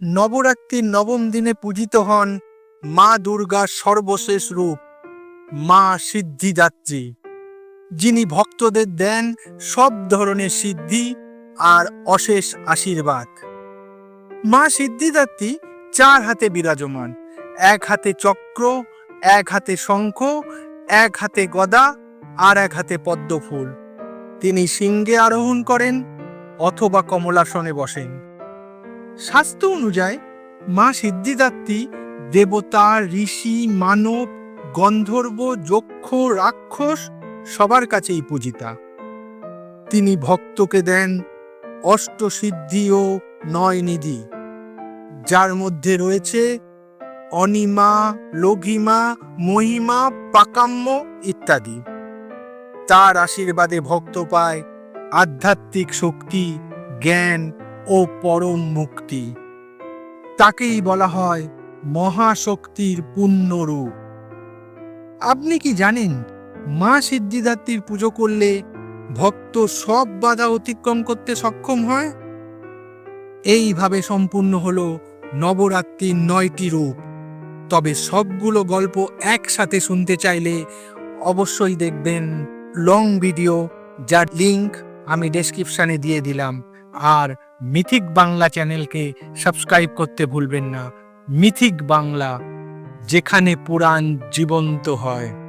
নবরাত্রির নবম দিনে পূজিত হন মা দুর্গার সর্বশেষ রূপ, মা সিদ্ধিদাত্রী, যিনি ভক্তদের দেন সব ধরনের সিদ্ধি আর অশেষ আশীর্বাদ। মা সিদ্ধিদাত্রী চার হাতে বিরাজমান, এক হাতে চক্র, এক হাতে শঙ্খ, এক হাতে গদা আর এক হাতে পদ্মফুল। তিনি সিংহে আরোহণ করেন অথবা কমলাসনে বসেন। শাস্ত্র অনুযায়ী, মা সিদ্ধিদাত্রী, দেবতা, ঋষি, মানব, গন্ধর্ব, যক্ষ, রাক্ষস সবার কাছেই পূজিতা। তিনি ভক্তকে দেন অষ্টসিদ্ধি ও নয় নিধি যার মধ্যে রয়েছে অনিমা, লঘিমা, মহিমা পাকাম্য ইত্যাদি। তার আশীর্বাদে ভক্ত পায় আধ্যাত্মিক শক্তি, জ্ঞান ও পরম মুক্তি। তাকেই বলা হয় মহাশক্তির পূর্ণরূপ আপনি কি জানেন, মা সিদ্ধিদাত্রীর পুজো করলে ভক্ত সব বাধা অতিক্রম করতে সক্ষম হয়? এইভাবে সম্পূর্ণ হল নবরাত্রির নয়টি রূপ। তবে সবগুলো গল্প একসাথে শুনতে চাইলে অবশ্যই দেখবেন লং ভিডিও যার লিংক আমি ডেসক্রিপশানে দিয়ে দিলাম। আর মিথিক বাংলা চ্যানেলকে সাবস্ক্রাইব করতে ভুলবেন না। মিথিক বাংলা যেখানে পুরাণ জীবন্ত হয়।